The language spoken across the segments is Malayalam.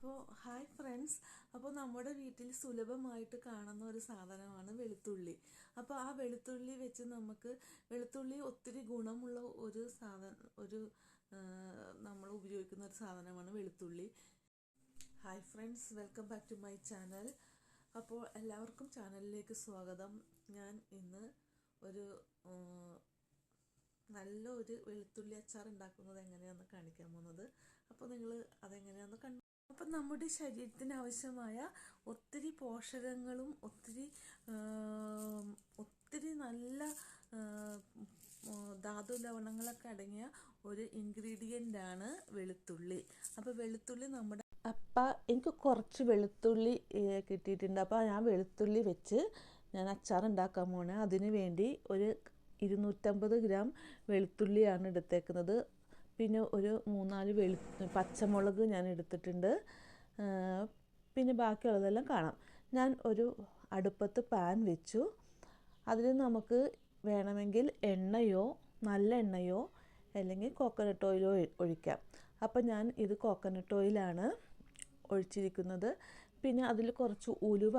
അപ്പോൾ ഹായ് ഫ്രണ്ട്സ് അപ്പോൾ നമ്മുടെ വീട്ടിൽ സുലഭമായിട്ട് കാണുന്ന ഒരു സാധനമാണ് വെളുത്തുള്ളി. അപ്പോൾ ആ വെളുത്തുള്ളി വെച്ച് നമുക്ക് വെളുത്തുള്ളി ഒത്തിരി ഗുണമുള്ള ഒരു സാധനം ഒരു നമ്മൾ ഉപയോഗിക്കുന്ന ഒരു സാധനമാണ് വെളുത്തുള്ളി. Hi friends welcome back to my channel അപ്പോൾ എല്ലാവർക്കും ചാനലിലേക്ക് സ്വാഗതം. ഞാൻ ഇന്ന് ഒരു നല്ലൊരു വെളുത്തുള്ളി അച്ചാർ ഉണ്ടാക്കുന്നത് എങ്ങനെയാണെന്ന് കാണിക്കാൻ പോകുന്നത്. അപ്പോൾ നിങ്ങൾ അതെങ്ങനെയാണെന്ന് കണ്ടു അപ്പം നമ്മുടെ ശരീരത്തിന് ആവശ്യമായ ഒത്തിരി പോഷകങ്ങളും ഒത്തിരി ഒത്തിരി നല്ല ധാതു ലവണങ്ങളൊക്കെ അടങ്ങിയ ഒരു ഇൻഗ്രീഡിയന്റ് ആണ് വെളുത്തുള്ളി. അപ്പോൾ വെളുത്തുള്ളി നമ്മുടെ അപ്പ എനിക്ക് കുറച്ച് വെളുത്തുള്ളി കിട്ടിയിട്ടുണ്ട്. അപ്പോൾ ഞാൻ വെളുത്തുള്ളി വെച്ച് ഞാൻ അച്ചാർ ഉണ്ടാക്കാൻ പോണേ. അതിന് വേണ്ടി ഒരു ഇരുന്നൂറ്റമ്പത് ഗ്രാം വെളുത്തുള്ളിയാണ് എടുത്തേക്കുന്നത്. പിന്നെ ഒരു മൂന്നാൽ വെളു പച്ചമുളക് ഞാൻ എടുത്തിട്ടുണ്ട്. പിന്നെ ബാക്കിയുള്ളതെല്ലാം കാണാം. ഞാൻ ഒരു അടുപ്പത്ത് പാൻ വെച്ചു. അതിൽ നമുക്ക് വേണമെങ്കിൽ എണ്ണയോ നല്ല എണ്ണയോ അല്ലെങ്കിൽ കോക്കനട്ട് ഓയിലോ ഒഴിക്കാം. അപ്പം ഞാൻ ഇത് കോക്കനട്ട് ഓയിലാണ് ഒഴിച്ചിരിക്കുന്നത്. പിന്നെ അതിൽ കുറച്ച് ഉലുവ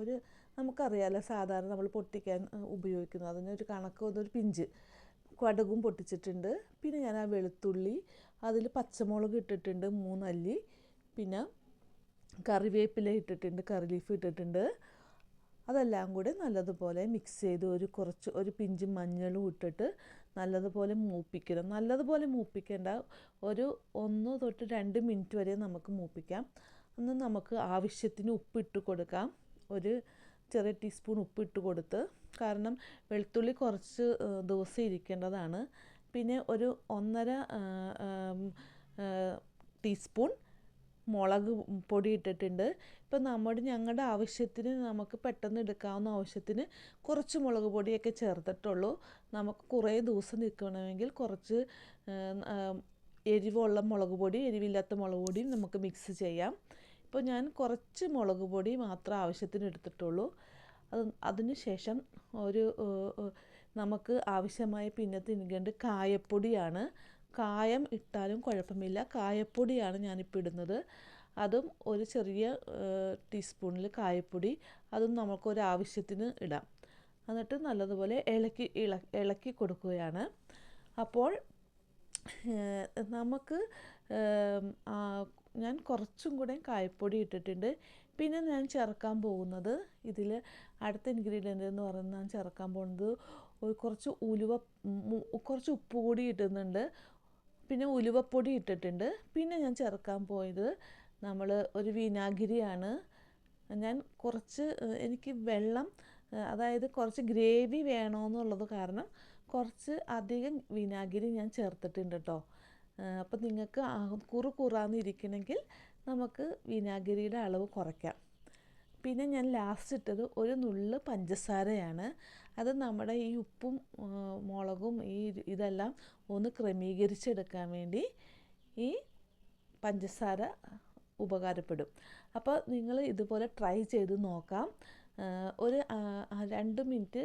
ഒരു നമുക്കറിയാമല്ലോ സാധാരണ നമ്മൾ പൊട്ടിക്കാൻ ഉപയോഗിക്കുന്നു ഉപയോഗിക്കുന്നത്. അതിനൊരു കണക്ക് ഒരു പിഞ്ച്. കടുകും പൊട്ടിച്ചിട്ടുണ്ട്. പിന്നെ ഞാൻ ആ വെളുത്തുള്ളി അതിൽ പച്ചമുളക് ഇട്ടിട്ടുണ്ട് മൂന്നല്ലി. പിന്നെ കറിവേപ്പില ഇട്ടിട്ടുണ്ട് കറി ലീഫ് ഇട്ടിട്ടുണ്ട്. അതെല്ലാം കൂടി നല്ലതുപോലെ മിക്സ് ചെയ്ത് ഒരു കുറച്ച് ഒരു പിഞ്ച് മഞ്ഞളും ഇട്ടിട്ട് നല്ലതുപോലെ മൂപ്പിക്കണം. നല്ലതുപോലെ മൂപ്പിക്കേണ്ട ഒരു ഒന്ന് തൊട്ട് രണ്ട് മിനിറ്റ് വരെ നമുക്ക് മൂപ്പിക്കാം. അന്ന് നമുക്ക് ആവശ്യത്തിന് ഉപ്പിട്ട് കൊടുക്കാം. ഒരു ചെറിയ ടീസ്പൂൺ ഉപ്പിട്ട് കൊടുത്ത് കാരണം വെളുത്തുള്ളി കുറച്ച് ദിവസം ഇരിക്കേണ്ടതാണ്. പിന്നെ ഒരു ഒന്നര ടീസ്പൂൺ മുളക് പൊടി ഇട്ടിട്ടുണ്ട്. ഇപ്പം നമ്മുടെ ഞങ്ങളുടെ ആവശ്യത്തിന് നമുക്ക് പെട്ടെന്ന് എടുക്കാവുന്ന ആവശ്യത്തിന് കുറച്ച് മുളക് പൊടിയൊക്കെ ചേർത്തിട്ടുള്ളൂ. നമുക്ക് കുറേ ദിവസം നിൽക്കണമെങ്കിൽ കുറച്ച് എരിവുള്ള മുളക് പൊടി എരിവില്ലാത്ത മുളക് പൊടിയും നമുക്ക് മിക്സ് ചെയ്യാം. ഇപ്പോൾ ഞാൻ കുറച്ച് മുളക് പൊടി മാത്രം ആവശ്യത്തിന് എടുത്തിട്ടുള്ളൂ. അത് അതിന് ശേഷം ഒരു നമുക്ക് ആവശ്യമായ പിന്നെ ഇൻഗ്രീഡിയന്റ് കായപ്പൊടിയാണ്. കായം ഇട്ടാലും കുഴപ്പമില്ല. കായപ്പൊടിയാണ് ഞാനിപ്പോൾ ഇടുന്നത്. അതും ഒരു ചെറിയ ടീസ്പൂണിൽ കായപ്പൊടി അതും നമുക്കൊരു ആവശ്യത്തിന് ഇടാം. എന്നിട്ട് നല്ലതുപോലെ ഇളക്കി ഇള ഇളക്കി കൊടുക്കുകയാണ്. അപ്പോൾ നമുക്ക് ഞാൻ കുറച്ചും കൂടെ കായപ്പൊടി ഇട്ടിട്ടുണ്ട്. പിന്നെ ഞാൻ ചേർക്കാൻ പോകുന്നത് ഇതിൽ അടുത്ത ഇൻഗ്രീഡിയന്റ് എന്ന് പറയുന്നത് ഞാൻ ചേർക്കാൻ പോകുന്നത് കുറച്ച് ഉലുവ കുറച്ച് ഉപ്പ് കൂടി ഇടുന്നുണ്ട് പിന്നെ ഉലുവപ്പൊടി ഇട്ടിട്ടുണ്ട്. പിന്നെ ഞാൻ ചേർക്കാൻ പോയത് നമ്മൾ ഒരു വിനാഗിരിയാണ്. ഞാൻ കുറച്ച് എനിക്ക് വെള്ളം അതായത് കുറച്ച് ഗ്രേവി വേണമെന്നുള്ളത് കാരണം കുറച്ച് അധികം വിനാഗിരി ഞാൻ ചേർത്തിട്ടുണ്ട് കേട്ടോ അപ്പം നിങ്ങൾക്ക് കുറു കുറാന്ന് ഇരിക്കണമെങ്കിൽ നമുക്ക് വിനാഗിരിയുടെ അളവ് കുറയ്ക്കാം. പിന്നെ ഞാൻ ലാസ്റ്റ് ഇട്ടത് ഒരു നുള്ള് പഞ്ചസാരയാണ്. അത് നമ്മുടെ ഈ ഉപ്പും മുളകും ഈ ഇത് ഇതെല്ലാം ഒന്ന് ക്രമീകരിച്ചെടുക്കാൻ വേണ്ടി ഈ പഞ്ചസാര ഉപകാരപ്പെടും. അപ്പോൾ നിങ്ങൾ ഇതുപോലെ ട്രൈ ചെയ്ത് നോക്കാം. ഒരു രണ്ട് മിനിറ്റ്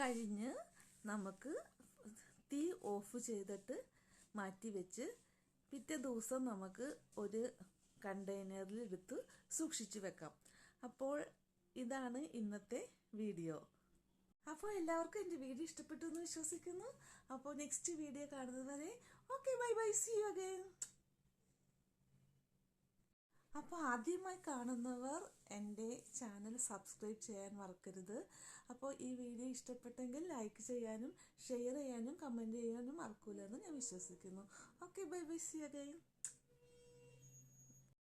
കഴിഞ്ഞ് നമുക്ക് തീ ഓഫ് ചെയ്തിട്ട് മാറ്റി വെച്ച് പിറ്റേ ദിവസം നമുക്ക് ഒരു കണ്ടെയ്നറിൽ എടുത്ത് സൂക്ഷിച്ചു വെക്കാം. അപ്പോൾ ഇതാണ് ഇന്നത്തെ വീഡിയോ. അപ്പോൾ എല്ലാവർക്കും എന്റെ വീഡിയോ ഇഷ്ടപ്പെട്ടു എന്ന് വിശ്വസിക്കുന്നു. അപ്പോൾ നെക്സ്റ്റ് വീഡിയോ കാണുന്നത് വരെ okay bye bye see you again അപ്പോൾ ആദ്യമായി കാണുന്നവർ എന്റെ ചാനൽ സബ്സ്ക്രൈബ് ചെയ്യാൻ മറക്കരുത്. അപ്പോൾ ഈ വീഡിയോ ഇഷ്ടപ്പെട്ടെങ്കിൽ ലൈക്ക് ചെയ്യാനും ഷെയർ ചെയ്യാനും കമന്റ് ചെയ്യാനും മറക്കൂലെന്ന് ഞാൻ വിശ്വസിക്കുന്നു. Okay bye bye see again